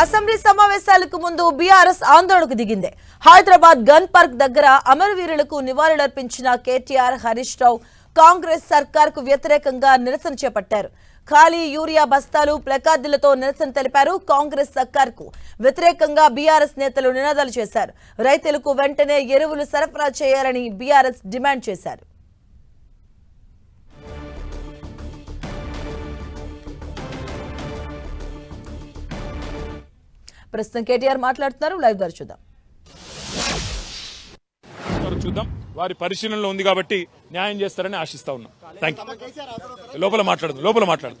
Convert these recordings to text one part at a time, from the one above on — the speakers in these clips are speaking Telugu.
అసెంబ్లీ సమావేశాలకు ముందు బీఆర్ఎస్ ఆందోళనకు దిగింది. హైదరాబాద్ గన్ పార్క్ దగ్గర అమరవీరులకు నివాళులర్పించిన కేటీఆర్ హరీష్ రావు కాంగ్రెస్ సర్కార్కు వ్యతిరేకంగా నిరసన చేపట్టారు. ఖాళీ యూరియా బస్తాలు ప్లకార్డులతో నిరసన తెలిపారు. కాంగ్రెస్ సర్కార్కు వ్యతిరేకంగా బీఆర్ఎస్ నేతలు నినాదాలు చేశారు. రైతులకు వెంటనే ఎరువులు సరఫరా చేయాలని బీఆర్ఎస్ డిమాండ్ చేశారు. ప్రస్తుతం కేటీఆర్ మాట్లాడుతున్నారు. లైవ్ ద్వారా చూద్దాం. చూద్దాం. వారి పరిశీలనలో ఉంది కాబట్టి న్యాయం చేస్తారని ఆశిస్తా ఉన్నాం. థ్యాంక్ యూ లోపల మాట్లాడదు. లోపల మాట్లాడదు.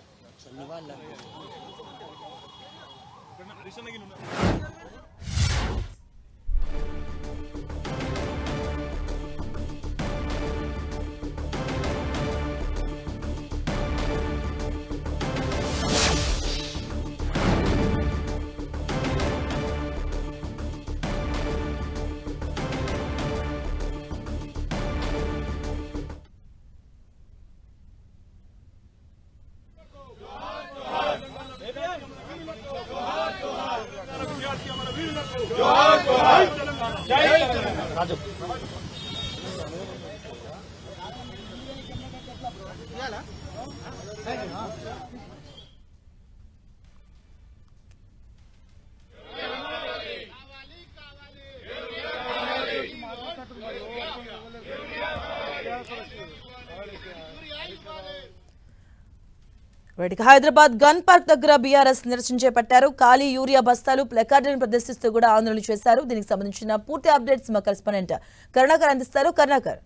Raju right Hyderabad Gun Park దగ్గర బీఆర్ఎస్ నిరసన చేపట్టారు ఖాళీ యూరియా బస్తాలు ప్లకార్డులను ప్రదర్శిస్తూ కూడా ఆందోళన చేశారు. దీనికి సంబంధించిన పూర్తి అప్డేట్స్ మా కరెస్పాండెంట్ కరుణాకర్ అందిస్తారు. కరుణాకర్.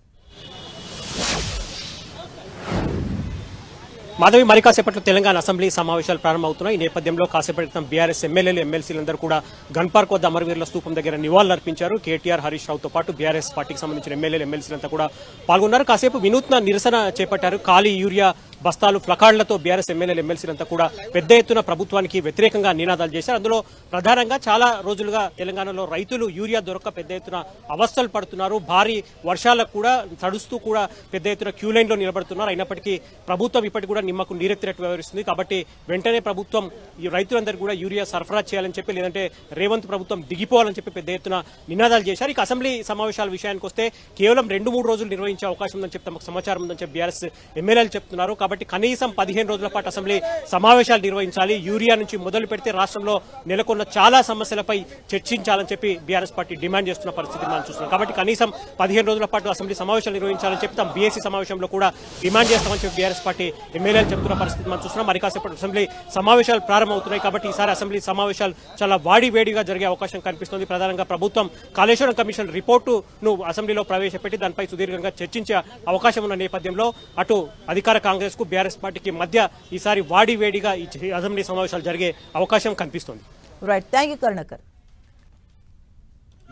మాధవి మరి కాసేపట్లో తెలంగాణ అసెంబ్లీ సమావేశాలు ప్రారంభమవుతున్నాయి. ఈ నేపథ్యంలో కాసేపటి క్రితం బీఆర్ఎస్ ఎమ్మెల్యేలు ఎమ్మెల్సీలందరూ కూడా గన్ పార్క్ వద్ద అమరవీరుల స్తూపం దగ్గర నివాళులర్పించారు. కేటీఆర్ హరీష్ రావుతో పాటు బీఆర్ఎస్ పార్టీకి సంబంధించిన ఎమ్మెల్యేలు ఎమ్మెల్సీలంతా కూడా పాల్గొన్నారు. కాసేపు వినూత్న నిరసన చేపట్టారు. ఖాళీ యూరియా బస్తాలు ప్లకార్డులతో బీఆర్ఎస్ ఎమ్మెల్యేలు ఎమ్మెల్సీలంతా కూడా పెద్ద ఎత్తున ప్రభుత్వానికి వ్యతిరేకంగా నినాదాలు చేశారు. అందులో ప్రధానంగా చాలా రోజులుగా తెలంగాణలో రైతులు యూరియా దొరక్క పెద్ద ఎత్తున అవస్థలు పడుతున్నారు. భారీ వర్షాలకు కూడా తడుస్తూ కూడా పెద్ద ఎత్తున క్యూ లైన్లో నిలబడుతున్నారు. అయినప్పటికీ ప్రభుత్వం ఇప్పటికి కూడా నిమ్మకు నీరెత్తినట్టు వ్యవహరిస్తుంది కాబట్టి వెంటనే ప్రభుత్వం ఈ రైతులందరికీ కూడా యూరియా సరఫరా చేయాలని చెప్పి లేదంటే రేవంత్ ప్రభుత్వం దిగిపోవాలని చెప్పి పెద్ద ఎత్తున నినాదాలు చేశారు. ఇక అసెంబ్లీ సమావేశాల విషయానికి వస్తే కేవలం రెండు మూడు రోజులు నిర్వహించే అవకాశం ఉందని చెప్పి తమకు సమాచారం ఉందని చెప్పి బీఆర్ఎస్ ఎమ్మెల్యేలు చెప్తున్నారు. కాబట్టి కనీసం పదిహేను రోజుల పాటు అసెంబ్లీ సమావేశాలు నిర్వహించాలి. యూరియా నుంచి మొదలు పెడితే రాష్ట్రంలో నెలకొన్న చాలా సమస్యలపై చర్చించాలని చెప్పి బీఆర్ఎస్ పార్టీ డిమాండ్ చేస్తున్న పరిస్థితి మనం చూస్తున్నాం. కాబట్టి కనీసం పదిహేను రోజుల పాటు అసెంబ్లీ సమావేశాలు నిర్వహించాలని చెప్పి తమ బీఎస్సీ సమావేశంలో కూడా డిమాండ్ చేస్తామని చెప్పి బీఆర్ఎస్ పార్టీ ఎమ్మెల్యేలు చెప్తున్న పరిస్థితి మనం చూస్తున్నాం. మరి కాసేపటి అసెంబ్లీ సమావేశాలు ప్రారంభమవుతున్నాయి కాబట్టి ఈసారి అసెంబ్లీ సమావేశాలు చాలా వాడి వేడిగా జరిగే అవకాశం కనిపిస్తుంది. ప్రధానంగా ప్రభుత్వం కాళేశ్వరం కమిషన్ రిపోర్టును అసెంబ్లీలో ప్రవేశపెట్టి దానిపై సుదీర్ఘంగా చర్చించే అవకాశం ఉన్న నేపథ్యంలో అటు అధికార కాంగ్రెస్ కు బీఆర్ఎస్ పార్టీకి మధ్య ఈసారి వాడి వేడిగా ఈ అసెంబ్లీ సమావేశాలు జరిగే అవకాశం కనిపిస్తుంది. రైట్ థ్యాంక్ యూ కరుణాకర్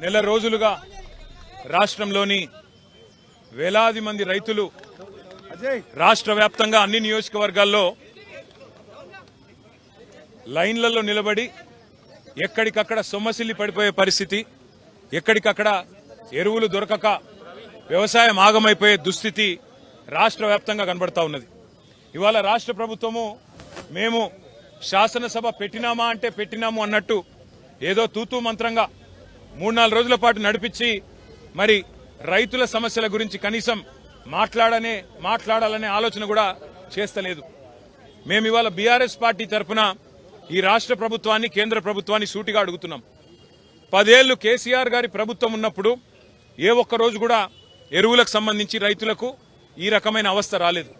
నెల రోజులుగా రాష్ట్రంలోని వేలాది మంది రైతులు రాష్ట్ర వ్యాప్తంగా అన్ని నియోజకవర్గాల్లో లైన్లలో నిలబడి ఎక్కడికక్కడ సొమ్మసిల్లి పడిపోయే పరిస్థితి ఎక్కడికక్కడ ఎరువులు దొరకక వ్యవసాయం ఆగమైపోయే దుస్థితి రాష్ట్ర వ్యాప్తంగా కనబడతా ఉన్నది. ఇవాళ రాష్ట్ర ప్రభుత్వము మేము శాసనసభ పెట్టినామా అంటే పెట్టినాము అన్నట్టు ఏదో తూతూ మంత్రంగా మూడు నాలుగు రోజుల పాటు నడిపించి మరి రైతుల సమస్యల గురించి కనీసం మాట్లాడనే మాట్లాడాలనే ఆలోచన కూడా చేస్తలేదు. మేము ఇవాళ బీఆర్ఎస్ పార్టీ తరఫున ఈ రాష్ట్ర ప్రభుత్వాన్ని కేంద్ర ప్రభుత్వాన్ని సూటిగా అడుగుతున్నాం. పదేళ్ళు కేసీఆర్ గారి ప్రభుత్వం ఉన్నప్పుడు ఏ ఒక్క రోజు కూడా ఎరువులకు సంబంధించి రైతులకు ఈ రకమైన అవస్థ రాలేదు.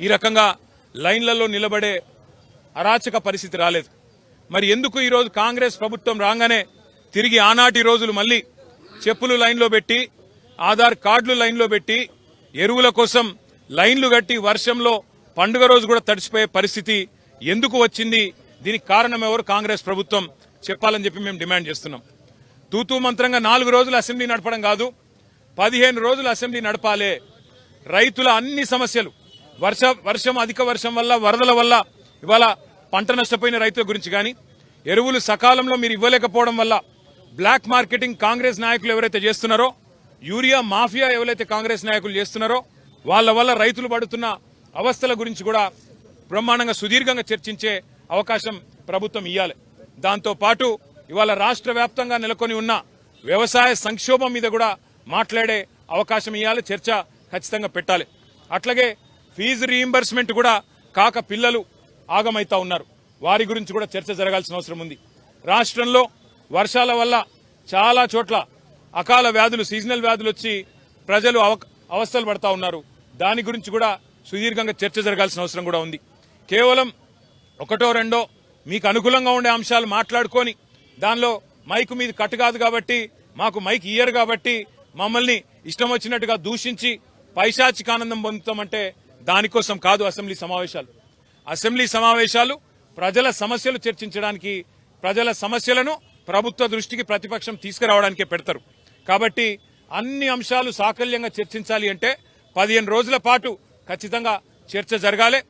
ఈ రకంగా లైన్లలో నిలబడే అరాచక పరిస్థితి రాలేదు. మరి ఎందుకు ఈరోజు కాంగ్రెస్ ప్రభుత్వం రాగానే తిరిగి ఆనాటి రోజులు మళ్ళీ చెప్పులు లైన్లో పెట్టి ఆధార్ కార్డులు లైన్లో పెట్టి ఎరువుల కోసం లైన్లు కట్టి వర్షంలో పండుగ రోజు కూడా తడిచిపోయే పరిస్థితి ఎందుకు వచ్చింది? దీనికి కారణం ఎవరు? కాంగ్రెస్ ప్రభుత్వం. చెప్పాలని చెప్పి మేము డిమాండ్ చేస్తున్నాం. తూతూ మంత్రంగా నాలుగు రోజులు అసెంబ్లీ నడపడం కాదు పదిహేను రోజులు అసెంబ్లీ నడపాలే. రైతుల అన్ని సమస్యలు వర్ష వర్షం అధిక వర్షం వల్ల వరదల వల్ల ఇవాళ పంట నష్టపోయిన రైతుల గురించి కానీ ఎరువులు సకాలంలో మీరు ఇవ్వలేకపోవడం వల్ల బ్లాక్ మార్కెటింగ్ కాంగ్రెస్ నాయకులు ఎవరైతే చేస్తున్నారో యూరియా మాఫియా ఎవరైతే కాంగ్రెస్ నాయకులు చేస్తున్నారో వాళ్ళ వల్ల రైతులు పడుతున్న అవస్థల గురించి కూడా బ్రహ్మాండంగా సుదీర్ఘంగా చర్చించే అవకాశం ప్రభుత్వం ఇవ్వాలి దాంతో పాటు ఇవాళ రాష్ట్ర వ్యాప్తంగా నెలకొని ఉన్న వ్యవసాయ సంక్షోభం మీద కూడా మాట్లాడే అవకాశం ఇవ్వాలి చర్చ ఖచ్చితంగా పెట్టాలి. అట్లాగే ఫీజు రీయింబర్స్మెంట్ కూడా కాక పిల్లలు ఆగమైతా ఉన్నారు. వారి గురించి కూడా చర్చ జరగాల్సిన అవసరం ఉంది. రాష్ట్రంలో వర్షాల వల్ల చాలా చోట్ల అకాల వ్యాధులు సీజనల్ వ్యాధులు వచ్చి ప్రజలు అవ- అవస్థలు పడతా ఉన్నారు. దాని గురించి కూడా సుదీర్ఘంగా చర్చ జరగాల్సిన అవసరం కూడా ఉంది. కేవలం ఒకటో రెండో మీకు అనుకూలంగా ఉండే అంశాలు మాట్లాడుకొని దానిలో మైక్ మీద కట్టు కాదు కాబట్టి మాకు మైక్ ఇయ్యరు కాబట్టి మమ్మల్ని ఇష్టం వచ్చినట్టుగా దూషించి పైశాచిక ఆనందం పొందుతామంటే దానికోసం కాదు అసెంబ్లీ సమావేశాలు. అసెంబ్లీ సమావేశాలు ప్రజల సమస్యలు చర్చించడానికి ప్రజల సమస్యలను ప్రభుత్వ దృష్టికి ప్రతిపక్షం తీసుకురావడానికే పెడతారు. కాబట్టి అన్ని అంశాలు సాకల్యంగా చర్చించాలి అంటే పదిహేను రోజుల పాటు ఖచ్చితంగా చర్చ జరగాలి.